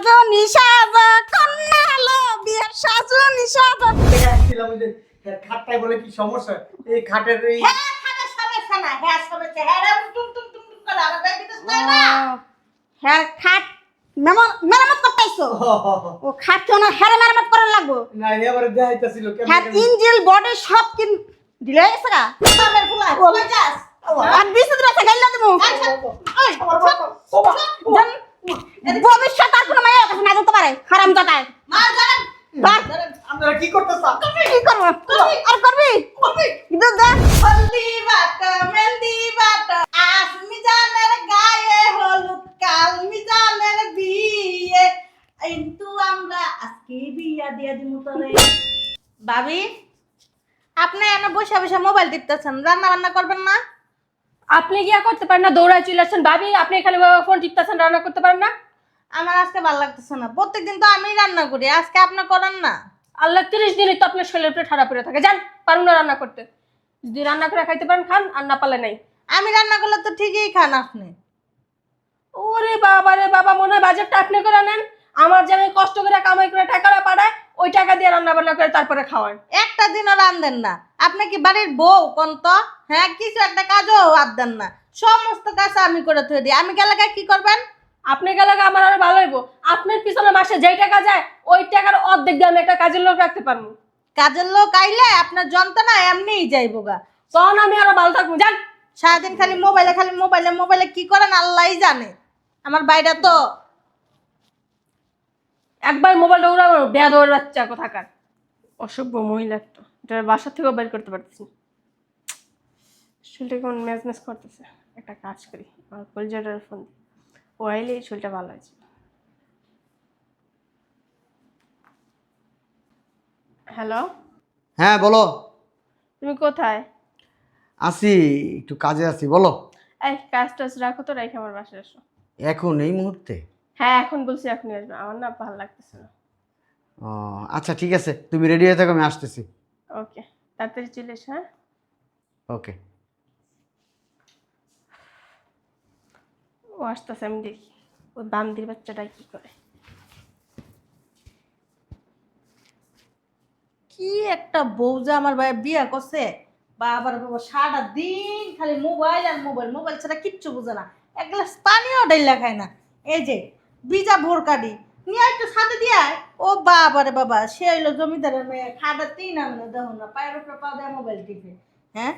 সাজো নিশাজো কন্যা লো বিয়ের সাজো নিশাজো ছিলাম ওই যে হ্যাঁ, বলে কি সমস্যা এই খাটের এই হ্যাঁ খাটে সমস্যা না হ্যাঁ সমস্যা হ্যাঁ রে টুম টুম টুম টুম করে আর বেবিতে না হ্যাঁ খাট মেরামত করতে আইছো হ, হ, হ। ও খাট তো না হ্যাঁ মেরামত করা লাগবো না এবারে দেখাইতেছিল হ্যাঁ ইঞ্জিল বডি সব কিন দিলে গেছে গা আমার ফুলা কই যাস আর বিশ দিন আছে গাইলা দেবো ভবিষ্যৎ আর কোনো মায়ের কাছে না যেতে পারে। হারাম দাদায় ধর আপনারা কি করতেছেন কি করব? আর করবি? দেখ হলদি বাটা মেহেন্দি বাটা আজ মিজানের গায়ে হলুদ কাল মিজানের বিয়ে। কিন্তু আমরা আজকে বিয়া দিয়ে দিমু তোরে। ভাবি আপনি এনে বসে বসে মোবাইল টিপতেছেন। রান্না বান্না করবেন না? আপনি গিয়া করতে পারেন না? দৌড়ায় চলে আসছেন ভাবি আপনি এখানে ফোন টিপতেছেন রান্না করতে পারেন না? আমার আজকে ভালো লাগতেছে না। প্রত্যেকদিন তো আমি রান্না করি আজকে আপনি করেন না। আল্লাহ তিরিশ দিনই তো আপনার শরীরের উপরে ঠাড়া পড়ে থাকে। যান পারুন না রান্না করতে। যদি রান্না করে খাইতে পারেন খান আর না পালে নাই। আমি রান্না করলে তো ঠিকই খান আপনি। ওরে বাবা রে বাবা মনে হয় বাজেটটা আপনি করে নেন। আমার যে আমি কষ্ট করে কামাই করে টাকাটা পাঠায় ওই টাকা দিয়ে রান্না বান্না করে তারপরে খাওয়ান। একটা দিনও রান্ধেন না। আপনি কি বাড়ির বউ কোন তো হ্যাঁ কিছু একটা কাজও হাত দেন না। সমস্ত কাজ আমি করে থুয়ে দিই। আমি গেলে কি করবেন? আপনি গেলে আমার আরও ভালো হইব। আপনার পিছনে মাসে যেই টাকা যায় ওই টাকার অর্ধেক দিয়ে আমি একটা কাজের লোক রাখতে পারব। কাজের লোক আইলে আপনার যন্ত্রণা এমনিই যাইবো গা। তখন আমি আরও ভালো থাকব যান। সারাদিন খালি মোবাইলে খালি মোবাইলে মোবাইলে কি করেন আল্লাহই জানে। আমার বাইরে তো একবার মোবাইলটা উড়াবো বেয়া দৌড় বাচ্চা কোথাকার? অসভ্য মহিলা একটা। এটা বাসা থেকেও বের করতে পারতেছি। শরীরটা কেমন ম্যাচ করতেছে। একটা কাজ করি আমার কলজাটার ফোন ও আইলে এই শরীরটা ভালো আছে হ্যালো হ্যাঁ বলো। তুমি কোথায়? আসি একটু কাজে আছি বলো। এই কাজ টাজ রাখো তো রেখে আমার বাসায় এসো এখন এই মুহূর্তে? হ্যাঁ এখন বলছি এখনই আসবে। আমার না ভালো লাগতেছে না। ও আচ্ছা ঠিক আছে। তুমি রেডি হয়ে থাকো আমি আসতেছি। ওকে তাড়াতাড়ি চলে এসো হ্যাঁ? ওকে। ও আসতেছে আমি দেখি ও বান্দির বাচ্চাটা কি করে। কি একটা বউ যে আমার ভাই বিয়ে করছে। বাবার বাবা সারা দিন খালি মোবাইল আর মোবাইল। মোবাইল ছাড়া কিচ্ছু বোঝে না। এক গ্লাস পানিও ডাইলা খায় না। এই যে বিজা ভোর কাটি নিয়ে একটু সাথে দিয়ে ও বাবা রে বাবা, সে হইল জমিদারের মেয়ে। খাটা তিন আনলো দেখো না, পায়ের উপরে পা দেয় মোবাইল টিপে। হ্যাঁ?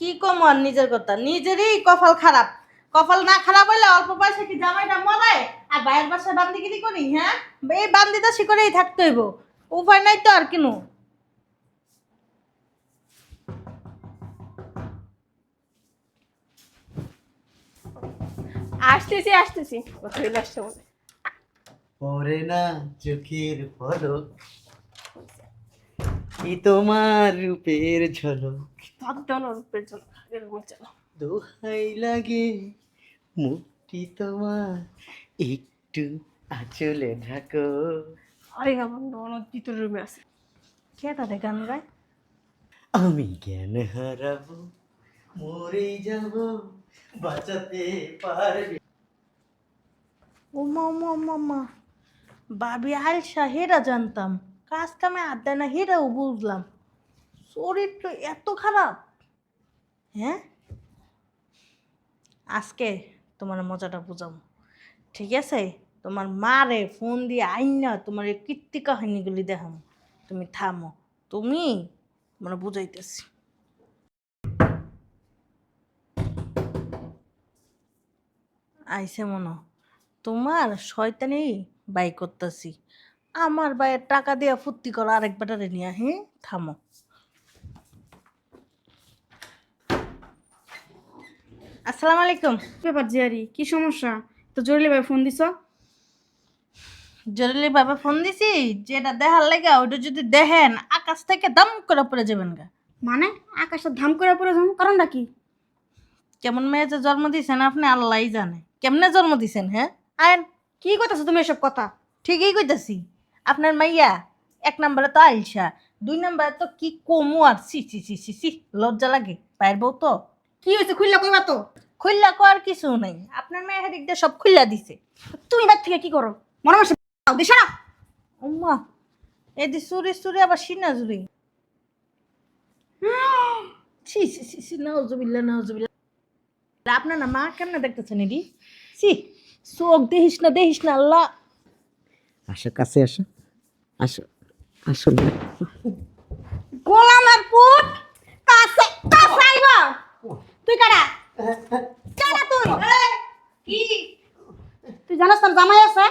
কি কম আর নিজের কথা? নিজেরই কপাল খারাপ। কপাল না খারাপ হইলে অল্প পয়সা কি জামাইটা মরায় আর বাইরের বাসায় বান্দিগিরি করি হ্যাঁ? এই বান্দিটা শিকরেই থাকতে হইব। উপায় নাই তো আর কিনু। আসতেছি আসতেছি। কোথায় আসছে পরে না চোখের পলক কি তোমার রূপের ঝলক? রূপের জন্য দোহাই লাগে মুক্তি তোমার। একটু আঁচলে ঢাকো। আরে আমার ননদ ভিতর রুমে আছে। কে তাদের গান গায়? আমি জ্ঞান হারাবো মরে যাব বাঁচাতে পারবে। ওমা ওমা ওমা ওমা। বাবি আলসা হেরা জানতাম, কাজ কামে আড্ডা না হেরাও বুঝলাম। শরীর তো এত খারাপ। হ্যাঁ? আজকে তোমার মজাটা বুঝাম ঠিক আছে? তোমার মারে ফোন দিয়ে আইন না তোমার এই কীর্তি কাহিনীগুলি দেখাম তুমি থামো। তুমি মানে বুঝাইতেছি। আইসে মনো তোমার শয়তানি বাই করতেছি। আমার বাইয়ের টাকা দিয়ে ফুর্তি করো আরেক বেটারে নিয়ে হ্যাঁ থামো। আসসালামু আলাইকুম। ব্যাপার জিয়ারি? কি সমস্যা? তো জরুরি ভাই ফোন দিছ? জরুরি ভাবে ফোন দিছি যেটা দেখার লাগে ওটা যদি দেখেন আকাশ থেকে দাম করে পড়ে যাবেন গা। মানে? আকাশটা ধাম করে পড়ে যাব কারণটা কি? কেমন মেয়ে যে জন্ম দিয়েছেন আপনি আল্লাহই জানে। কেমনে জন্ম দিয়েছেন হ্যাঁ? আইন কি করতেছো তুমি এসব কথা? ঠিকই কইতাছি। আপনার মাইয়া, এক নম্বরে তো আইসা দুই নম্বরে তো কি কমু আর সি সি সি সি সি লজ্জা লাগে, পায়ের বউ তো। কি হয়েছে খুললা কইবা তো? খুললা কো আর কিছু নাই। আপনার মেয়ে হেদিক দিয়ে সব খুললা দিছে। তুমি বাদ থেকে কি করো? মনে মাসে দিশা না? উম্মা এদি চুরি চুরি আবার সিনা চুরি ছি ছি ছি নাউজুবিল্লা নাউজুবিল্লা আপনার না মা কেমনে দেখতেছেন এডি? ছি। চোখ দেখিস না দেখিস না আল্লাহ। আসো কাছে আসো। আসো আসো। গোলামের পুত কাছে কাছে আইব। তুই কারা? কারা তুই? কি? তুই জানাস তোর জামাই আছে?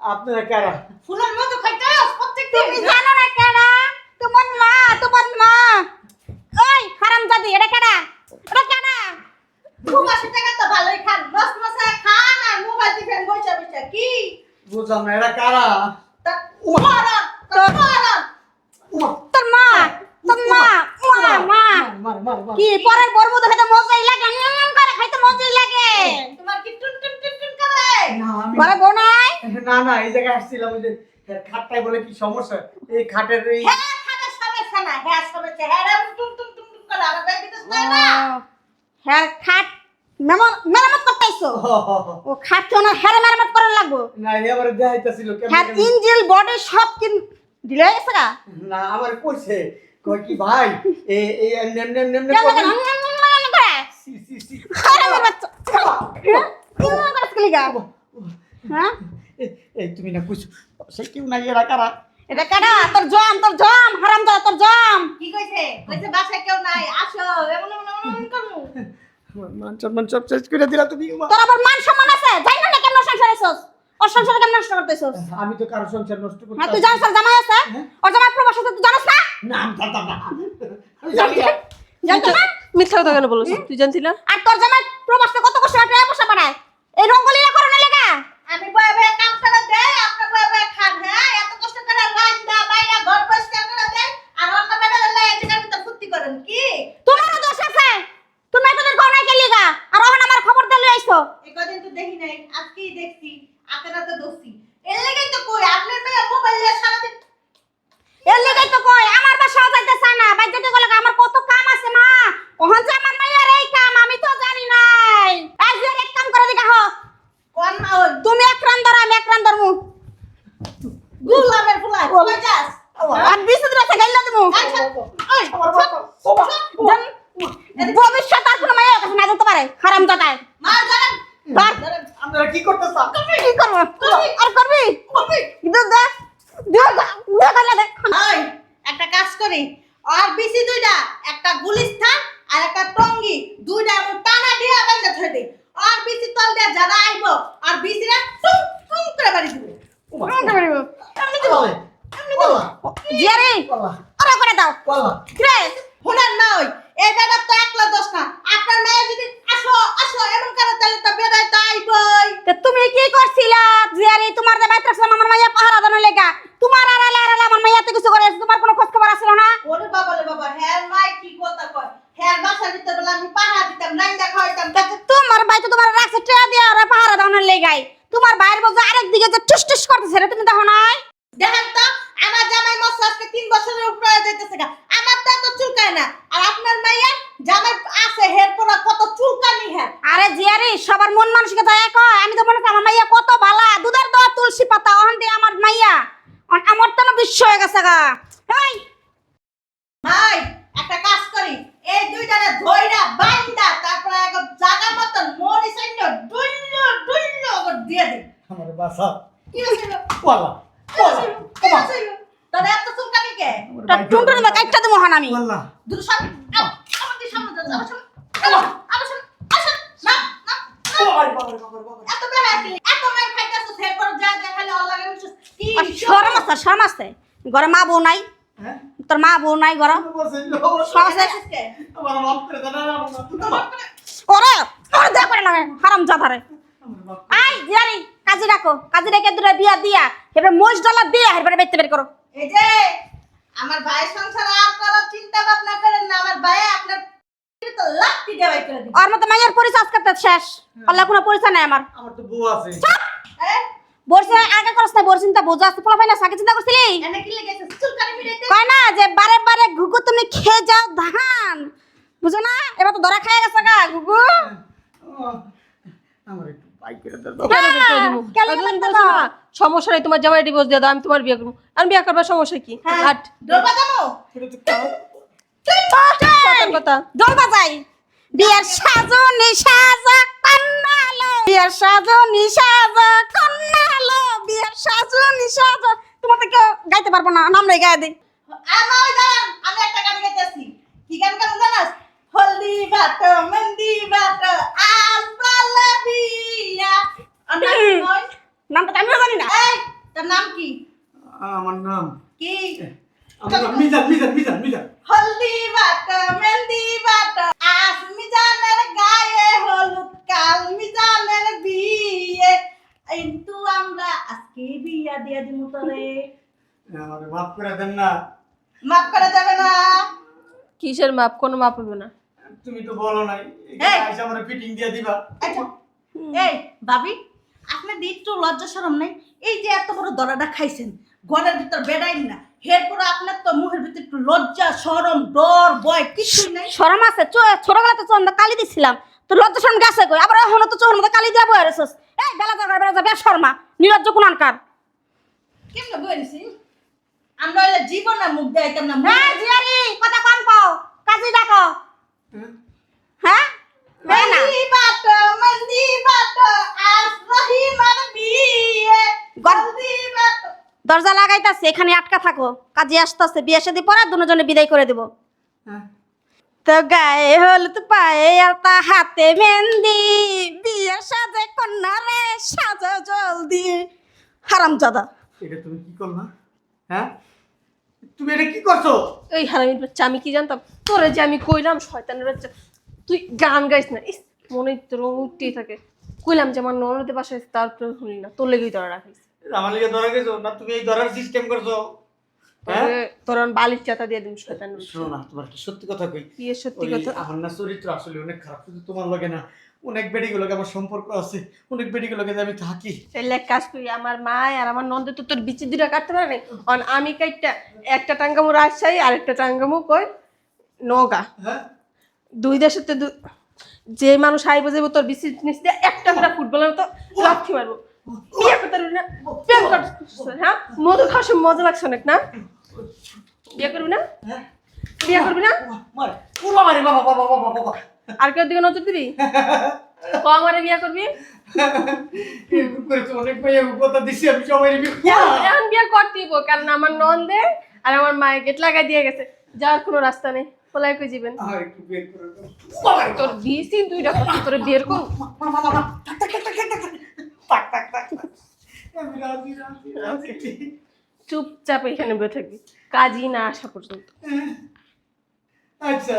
আপনারা কারা? ফুলের মতো খাইতাস প্রত্যেকদিন তুমি জানো না কারা তোমার মা তোমার মা ওই হারাম জাদি এটা কারা এটা কারা খুব আসে টাকা তো ভালোই খান মস মশা খান আর মোবাইল টিপেন বসে বসে কি বুঝলাম না এরা কারা? তা উমারা তা উমারা। উমা। তোর মা তোর মা মা মা। মার মার মার কি পরের বর্বদ খেতে মজাই লাগে নুন করে খাইতে মজাই লাগে। তোমার কি টুন টুন টুন টুন করে? ঘরে বউ নাই? না না এই জায়গায় আসছিলাম ওই যে এর বলে কি সমস্যা? এই খাটের এই হ্যাঁ খানা সমস্যা না হ্যাঁ সমস্যা হ্যাঁ টুন টুন টুন টুন করে আমার ব্যাগ দিতে না। হ্যাঁ খাট ও না হ্যাঁ মেরামত করার লাগবো। না আমার কেমন হ্যাঁ ইঞ্জিল বডি সব কিন দিলে গেছে না আমার কইছে কই কি ভাই এ এই নেম নেম নেম নেম করে। সি সি সি। হ্যাঁ? কি নুন করে স্কুলে গা? হ্যাঁ? এই- তুমি না কইছো সে কেউ না এরা কারা? এটা কাটা তোর জম তোর জম হারাম তোর জম। কি কইছে কইছে বাসায় কেউ নাই আসো এমন এমন এমন এমন করমু মান সম্মান সব শেষ করে দিলা তুমি তোর আবার মান সম্মান আছে? যাই না কেমন সংসার এসছস ওর সংসার কেমন নষ্ট করতেছস? আমি তো কারও সংসার নষ্ট করতে হ্যাঁ তুই জানিস তোর জামাই আছে? ওর জামাই প্রবাস আছে তুই জানিস না? না আমি জানতাম না। আমি জানি না জানতো না? মিথ্যা কথা কেন বলছিস? তুই জানতি না? আর তোর জামাই প্রবাসে কত কষ্ট করে টাকা পয়সা পাঠায় এই রঙ্গলিরা করে না আমি বয়ে বয়ে কাম করে দেই আপনি বয়ে বয়ে খান হ্যাঁ এত কষ্ট করে রান্না বাইরে ঘর পরিষ্কার করে দেই আর অন্য বেটা লাগে এই জায়গার ভিতর ফুর্তি করেন কি তোমারও দোষ আছে তুমি এতদিন গনাই কে লিগা আর ওখানে আমার খবর দিলে আইছো এই কদিন তো দেখি নাই আজকেই দেখছি আপনারা তো দোষী এর লেগেই তো কই আপনার মেয়ে মোবাইল নিয়ে সারাদিন এর লিগাই তো কই আমার বাসাও যাইতে চায় না বাইরে যেতে গেলে আমার কত কাম আছে মা ওখান যে আমার মাইয়ার এই কাম আমি তো জানি নাই আজ যে এক কাম করে দিকা হ কোন মা ওই তুমি এক রান ধরো আমি এক রান ধরমু গুলামের ফুলাই কই যাস আর বিশ দিন আছে গাইলা দিমু আচ্ছা ওই জান, ভবিষ্যৎ আর কোনো মাইয়ার কাছে না যেতে পারে হারাম দাদায় মার জানেন ধর আপনারা কি করতেছ কি করব আর করবি করবি দে দে দে দে গাইলা দে ওই একটা কাজ করি আর বিসি দুইটা একটা গুলিস্তান আর একটা টঙ্গি। দুইটা এমন টানা দিয়ে বেঁধে থই দেই। আর বিসি তল দিয়ে যারা আইবো আর বিসিরা টুং টুং করে বাড়ি দিবে। জিয়ারে করে দাও। রে হুনার না ওই এই বেটার তো একলা দোষ না। আপনার মেয়ে যদি আসো আসো এমন করে তাহলে তো বেড়াই তো আইবই তুমি কি করছিলা জিয়ারে? তোমার যে বাইত্রা আমার মাইয়া পাহারা দানো লেগা তোমার আর আলে আর আলে আমার মাইয়া তো কিছু করে তোমার কোনো খোঁজ খবর আসলো না ওরে বাবা রে বাবা হ্যার মাই কি কথা কয় হ্যার বাসা দিতে বলে আমি পাহা দিতাম নাই দেখা হইতাম তা তোমার ভাই তো তোমার রাখছে ট্রে দিয়া আর পাহারা দানো লেগাই তোমার ভাইয়ের বলছে আরেক দিকে যে টুস টুস করতেছে রে তুমি দেখো নাই দেখেন তো আমার জামাই মস্ত আজকে তিন বছরের উপরে হয়ে যাইতেছে গা আমার তো এত চুলকায় না আর আপনার মাইয়া জামাই আছে হের পরা কত চুলকানি হ্যাঁ আরে জিয়ারি সবার মন মানসিকতা এক আমি তো মনে আমার মাইয়া কত ভালা দুধের দোয়া তুলসী পাতা ওখান দিয়ে আমার মাইয়া। আমার তো না বিশ্ব হয়ে গেছে গা। এই ভাই একটা কাজ করি। এই দুইটারে ধইরা বাইন্দা তারপরে এক জায়গা মতন মরি সাইন্য ডুইল্ল ডুইল্ল করে দিয়ে দিই আমার বাসা। কি হইছিল? কি হইছিল? তোর এত চুলকানি কে? তা টুনটুন কাটটা দেবো হান আমি। কলা দূর আও, আমার সামনে যাও আমার সামনে এলো, আমার সামনে আসো না না না। বাবারে বাবারে বাবারে বাবারে এত বেড়া কি এত মার খাইতাছো ফের পর যা দেখালে অল কি শরম আছে শরম আছে। ঘরে মা বউ নাই। হ্যাঁ? তোর মা বউ নাই ঘরে। শরম আছে আমার করে ওরে ওরে করে লাগে হারাম আই কাজী রাখো। কাজী রেখে বিয়া দিয়া এবারে মোষ ডলার দিয়া এবারে বেচতে বের করো। এই যে আমার ভাইয়ের সংসার আর করার চিন্তা ভাবনা করেন না আমার ভাই আপনার তো লাত্তি দেওয়াই করে দিবে। আর মতো মাইয়ার পরিচয় আজকে তো শেষ। আল্লাহ কোনো পরিচয় নাই আমার। আমার তো বউ আছে। হ্যাঁ আগে করছ না বলছিন তা বোঝা আসতে পোলা ফাইনা সাকে চিন্তা করছিলি? এনে কি লেগেছে? চুলকানি মিটাইতে কয় না যে বারে বারে ঘুঘু তুমি খেয়ে যাও ধান। বুঝো না? এবার তো ধরা খায় গেছে গা ঘুঘু। আমার একটু করে দাও? সমস্যা নাই তোমার জামাই ডিভোর্স দিয়ে দাও আমি তোমার বিয়ে করব। আমি বিয়ে করবার সমস্যা কি? হ্যাঁ। হাট। ডোবা যাব? তুই বটেন কথা। দল বিয়ের সাজো নিসাজা কন্নালো বিয়ের সাজো নিসাজা কন্নালো বিয়ের সাজো গাইতে পারব না নাম নাই গায়ে দিই বিয়া দিয়া দিমু তোরে আমাকে মাফ করে দেন না। মাফ করা যাবে না। কিসের মাপ? কোনো মাপ হবে না। তুমি তো বলো নাই এই। আমার ফিটিং দিয়ে দিবা। আচ্ছা এই ভাবি আপনার একটু লজ্জা শরম নেই এই যে এত বড় দরাটা খাইছেন ঘরের ভিতর বেড়াইন না হের পরে আপনার তো মুখের ভিতর একটু লজ্জা শরম ডর ভয় কিছুই নাই। শরম আছে চো- ছোটবেলাতে চন্দ কালি দিছিলাম তো লজ্জা শরম গেছে কই? আবার এখন তো চোখের মধ্যে কালি দিয়া বয়ে রেছিস। এই বেলা দরকার বেলা যাবে শর্মা নিরজ্জ কুনানকার কেমন আমরা হইলে জীবনে মুখ দেখাইতাম না মুখ- হ্যাঁ জিয়ারি কথা কম কও কাজী ডাকো। হ্যাঁ? দেয় না। মন্দি বাটো মন্দি বাটো আজ রহিমার বিয়ে। দরজা লাগাইতাছে এখানে আটকা থাকো। কাজে আসতেছে বিয়ে সাথে পরে দুজনে বিদায় করে দেব। হ্যাঁ। তো গায়ে হলুদ পায়ে আলতা হাতে মেহেন্দি বিয়ে সাজে কন্যা রে সাজা জলদি। হারাম জাদা এটা তুমি কি করলা? হ্যাঁ? তুমি এটা কি করছ? এই হারামির বাচ্চা আমি কি জানতাম? তোরে যে আমি কইলাম শয়তানের বাচ্চা। তুই গান গাইস না ইস মনে তোর উঠতেই থাকে। কইলাম যে আমার ননদের বাসায় তারপরে শুনি না। তোর লেগেই তোরা রাখিস। আমার লিগে ধরা গেছো না তুমি এই ধরার সিস্টেম করছ? হ্যাঁ? তোর বালির চাতা দিয়ে দিন শয়তানের বাচ্চা। শোনো না তোমার সত্যি কথা কই। কি সত্যি কথা? আমার না চরিত্র আসলে অনেক খারাপ শুধু তোমার লগে না। অনেক বেডিগুলোকে আমার সম্পর্ক আছে অনেক বেডিগুলোকে যে আমি থাকি তাহলে এক কাজ করি আমার মা আর আমার নন্দে তো তোর বিচি দুটা কাটতে পারে নাই অন আমি কাইটা একটা টাঙ্গামু রাজশাহী আর একটা টাঙ্গামু কই নগা হ্যাঁ দুই দেশের তো যে মানুষ হাই বাজাবো তোর বিচি জিনিস দিয়ে একটা করে ফুটবলের মতো লাথি মারবো বিয়ে করতে পারবি না প্রেম করছিস হ্যাঁ মধু খাওয়ার সময় মজা লাগছে অনেক না বিয়ে করবি না হ্যাঁ বিয়ে করবি না মারে পুরো মারে বাবা বাবা বাবা বাবা আর কেউ দিকে নজর দিবি? কম আরে বিয়া করবি? অনেক ভাই কথা দিছি আমি এখন বিয়া করতেইব কারণ আমার নন দে আর আমার মায়ের গেট লাগাই দিয়ে গেছে। যাওয়ার কোনো রাস্তা নেই পোলাই কই যাবেন? আর একটু বের করে তোর দিছি কর চুপচাপ এখানে বসে থাকবি কাজই না আসা পর্যন্ত। আচ্ছা।